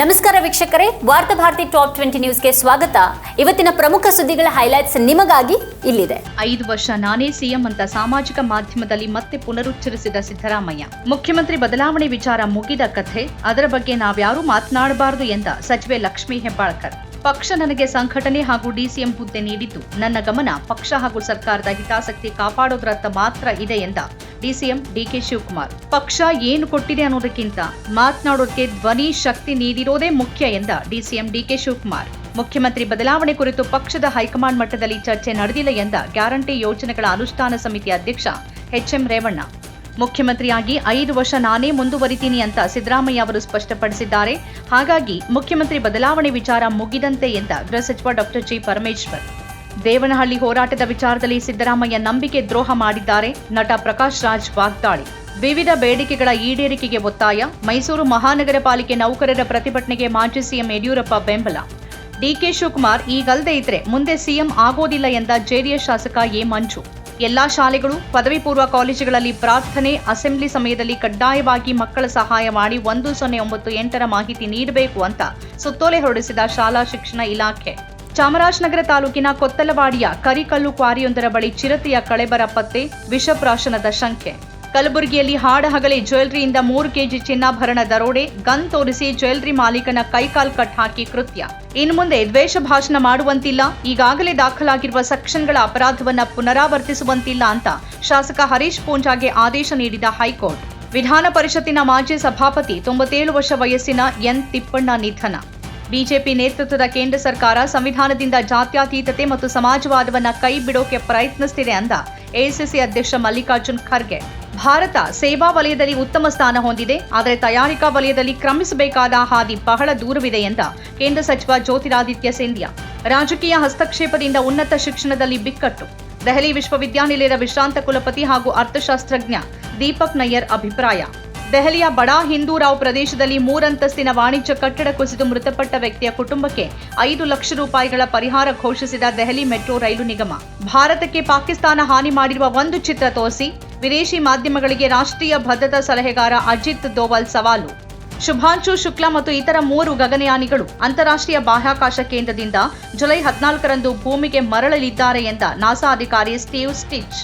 ನಮಸ್ಕಾರ ವೀಕ್ಷಕರೇ, ವಾರ್ತಾ ಭಾರತಿ ಟಾಪ್ ಟ್ವೆಂಟಿ ನ್ಯೂಸ್ಗೆ ಸ್ವಾಗತ. ಇವತ್ತಿನ ಪ್ರಮುಖ ಸುದ್ದಿಗಳ ಹೈಲೈಟ್ಸ್ ನಿಮಗಾಗಿ ಇಲ್ಲಿದೆ. ಐದು ವರ್ಷ ನಾನೇ ಸಿಎಂ ಅಂತ ಸಾಮಾಜಿಕ ಮಾಧ್ಯಮದಲ್ಲಿ ಮತ್ತೆ ಪುನರುಚ್ಚರಿಸಿದ ಸಿದ್ದರಾಮಯ್ಯ. ಮುಖ್ಯಮಂತ್ರಿ ಬದಲಾವಣೆ ವಿಚಾರ ಮುಗಿದ ಕಥೆ, ಅದರ ಬಗ್ಗೆ ನಾವ್ಯಾರೂ ಮಾತನಾಡಬಾರದು ಎಂದ ಸಚಿವೆ ಲಕ್ಷ್ಮೀ ಹೆಬ್ಬಾಳ್ಕರ್. ಪಕ್ಷ ನನಗೆ ಸಂಘಟನೆ ಹಾಗೂ ಡಿಸಿಎಂ ಹುದ್ದೆ ನೀಡಿದ್ದು, ನನ್ನ ಗಮನ ಪಕ್ಷ ಹಾಗೂ ಸರ್ಕಾರದ ಹಿತಾಸಕ್ತಿ ಕಾಪಾಡೋದ್ರತ್ತ ಮಾತ್ರ ಇದೆ ಎಂದ ಡಿಸಿಎಂ ಡಿಕೆ ಶಿವಕುಮಾರ್. ಪಕ್ಷ ಏನು ಕೊಟ್ಟಿದೆ ಅನ್ನೋದಕ್ಕಿಂತ ಮಾತನಾಡೋದಕ್ಕೆ ಧ್ವನಿ ಶಕ್ತಿ ನೀಡಿರೋದೇ ಮುಖ್ಯ ಎಂದ ಡಿಸಿಎಂ ಡಿಕೆ ಶಿವಕುಮಾರ್. ಮುಖ್ಯಮಂತ್ರಿ ಬದಲಾವಣೆ ಕುರಿತು ಪಕ್ಷದ ಹೈಕಮಾಂಡ್ ಮಟ್ಟದಲ್ಲಿ ಚರ್ಚೆ ನಡೆದಿಲ್ಲ ಎಂದ ಗ್ಯಾರಂಟಿ ಯೋಜನೆಗಳ ಅನುಷ್ಠಾನ ಸಮಿತಿ ಅಧ್ಯಕ್ಷ ಎಚ್ಎಂ ರೇವಣ್ಣ. ಮುಖ್ಯಮಂತ್ರಿಯಾಗಿ ಐದು ವರ್ಷ ನಾನೇ ಮುಂದುವರಿತೀನಿ ಅಂತ ಸಿದ್ದರಾಮಯ್ಯ ಅವರು ಸ್ಪಷ್ಟಪಡಿಸಿದ್ದಾರೆ. ಹಾಗಾಗಿ ಮುಖ್ಯಮಂತ್ರಿ ಬದಲಾವಣೆ ವಿಚಾರ ಮುಗಿದಂತೆ ಎಂದ ಗೃಹ ಸಚಿವ ಡಾಕ್ಟರ್ ಜಿ ಪರಮೇಶ್ವರ್. ದೇವನಹಳ್ಳಿ ಹೋರಾಟದ ವಿಚಾರದಲ್ಲಿ ಸಿದ್ದರಾಮಯ್ಯ ನಂಬಿಕೆ ದ್ರೋಹ ಮಾಡಿದ್ದಾರೆ. ನಟ ಪ್ರಕಾಶ್ ರಾಜ್ ವಾಗ್ದಾಳಿ. ವಿವಿಧ ಬೇಡಿಕೆಗಳ ಈಡೇರಿಕೆಗೆ ಒತ್ತಾಯ. ಮೈಸೂರು ಮಹಾನಗರ ಪಾಲಿಕೆ ನೌಕರರ ಪ್ರತಿಭಟನೆಗೆ ಮಾಜಿ ಸಿಎಂ ಯಡಿಯೂರಪ್ಪ ಬೆಂಬಲ. ಡಿಕೆ ಶಿವಕುಮಾರ್ ಈಗಲ್ಲದೆ ಇದ್ರೆ ಮುಂದೆ ಸಿಎಂ ಆಗೋದಿಲ್ಲ ಎಂದ ಜೆಡಿಎಸ್ ಶಾಸಕ ಎ. ಮಂಜು. ಎಲ್ಲಾ ಶಾಲೆಗಳು ಪದವಿ ಪೂರ್ವ ಕಾಲೇಜುಗಳಲ್ಲಿ ಪ್ರಾರ್ಥನೆ, ಅಸೆಂಬ್ಲಿ ಸಮಯದಲ್ಲಿ ಕಡ್ಡಾಯವಾಗಿ ಮಕ್ಕಳ ಸಹಾಯ ಮಾಡಿ ಒಂದು ಸೊನ್ನೆ ಒಂಬತ್ತು ಎಂಟರ ಮಾಹಿತಿ ನೀಡಬೇಕು ಅಂತ ಸುತ್ತೋಲೆ ಹೊರಡಿಸಿದ ಶಾಲಾ ಶಿಕ್ಷಣ ಇಲಾಖೆ. ಚಾಮರಾಜನಗರ ತಾಲೂಕಿನ ಕೊತ್ತಲವಾಡಿಯ ಕರಿಕಲ್ಲು ಕ್ವಾರಿಯೊಂದರ ಬಳಿ ಚಿರತೆಯ ಕಳೆಬರ ಪತ್ತೆ, ವಿಷಪ್ರಾಶನದ ಶಂಕೆ. ಕಲಬುರಗಿಯಲ್ಲಿ ಹಾಡಹಗಲೇ ಜ್ಯುವೆಲ್ರಿಯಿಂದ ಮೂರು ಕೆಜಿ ಚಿನ್ನಾಭರಣ ದರೋಡೆ, ಗನ್ ತೋರಿಸಿ ಜ್ಯುವೆಲ್ರಿ ಮಾಲೀಕನ ಕೈಕಾಲ್ ಕಟ್ ಹಾಕಿ ಕೃತ್ಯ. ಇನ್ನು ಮುಂದೆ ದ್ವೇಷ ಭಾಷಣ ಮಾಡುವಂತಿಲ್ಲ, ಈಗಾಗಲೇ ದಾಖಲಾಗಿರುವ ಸೆಕ್ಷನ್ಗಳ ಅಪರಾಧವನ್ನು ಪುನರಾವರ್ತಿಸುವಂತಿಲ್ಲ ಅಂತ ಶಾಸಕ ಹರೀಶ್ ಪೂಂಜಾಗೆ ಆದೇಶ ನೀಡಿದ ಹೈಕೋರ್ಟ್. ವಿಧಾನ ಪರಿಷತ್ತಿನ ಮಾಜಿ ಸಭಾಪತಿ, ತೊಂಬತ್ತೇಳು ವರ್ಷ ವಯಸ್ಸಿನ ಎನ್ ತಿಪ್ಪಣ್ಣ ನಿಧನ. ಬಿಜೆಪಿ ನೇತೃತ್ವದ ಕೇಂದ್ರ ಸರ್ಕಾರ ಸಂವಿಧಾನದಿಂದ ಜಾತ್ಯತೀತತೆ ಮತ್ತು ಸಮಾಜವಾದವನ್ನು ಕೈ ಬಿಡೋಕೆ ಪ್ರಯತ್ನಿಸುತ್ತಿದೆ ಅಂದ ಎಐಸಿಸಿ ಅಧ್ಯಕ್ಷ ಮಲ್ಲಿಕಾರ್ಜುನ್ ಖರ್ಗೆ. ಭಾರತ ಸೇವಾ ವಲಯದಲ್ಲಿ ಉತ್ತಮ ಸ್ಥಾನ ಹೊಂದಿದೆ, ಆದರೆ ತಯಾರಿಕಾ ವಲಯದಲ್ಲಿ ಕ್ರಮಿಸಬೇಕಾದ ಹಾದಿ ಬಹಳ ದೂರವಿದೆ ಎಂದ ಕೇಂದ್ರ ಸಚಿವ ಜ್ಯೋತಿರಾದಿತ್ಯ ಸಿಂಧ್ಯಾ. ರಾಜಕೀಯ ಹಸ್ತಕ್ಷೇಪದಿಂದ ಉನ್ನತ ಶಿಕ್ಷಣದಲ್ಲಿ ಬಿಕ್ಕಟ್ಟು. ದೆಹಲಿ ವಿಶ್ವವಿದ್ಯಾನಿಲಯದ ವಿಶ್ರಾಂತ ಕುಲಪತಿ ಹಾಗೂ ಅರ್ಥಶಾಸ್ತ್ರಜ್ಞ ದೀಪಕ್ ನಯ್ಯರ್ ಅಭಿಪ್ರಾಯ. ದೆಹಲಿಯ ಬಡಾ ಹಿಂದೂರಾವ್ ಪ್ರದೇಶದಲ್ಲಿ ಮೂರಂತಸ್ತಿನ ವಾಣಿಜ್ಯ ಕಟ್ಟಡ ಕುಸಿದು ಮೃತಪಟ್ಟ ವ್ಯಕ್ತಿಯ ಕುಟುಂಬಕ್ಕೆ ಐದು ಲಕ್ಷ ರೂಪಾಯಿಗಳ ಪರಿಹಾರ ಘೋಷಿಸಿದ ದೆಹಲಿ ಮೆಟ್ರೋ ರೈಲು ನಿಗಮ. ಭಾರತಕ್ಕೆ ಪಾಕಿಸ್ತಾನ ಹಾನಿ ಮಾಡಿರುವ ಒಂದು ಚಿತ್ರ ತೋರಿಸಿ, ವಿದೇಶಿ ಮಾಧ್ಯಮಗಳಿಗೆ ರಾಷ್ಟ್ರೀಯ ಭದ್ರತಾ ಸಲಹೆಗಾರ ಅಜಿತ್ ದೋವಲ್ ಸವಾಲು. ಶುಭಾಂಶು ಶುಕ್ಲಾ ಮತ್ತು ಇತರ ಮೂರು ಗಗನಯಾನಿಗಳು ಅಂತಾರಾಷ್ಟ್ರೀಯ ಬಾಹ್ಯಾಕಾಶ ಕೇಂದ್ರದಿಂದ ಜುಲೈ ಹದಿನಾಲ್ಕರಂದು ಭೂಮಿಗೆ ಮರಳಲಿದ್ದಾರೆ ಎಂದ ನಾಸಾ ಅಧಿಕಾರಿ ಸ್ಟೀವ್ ಸ್ಟಿಚ್.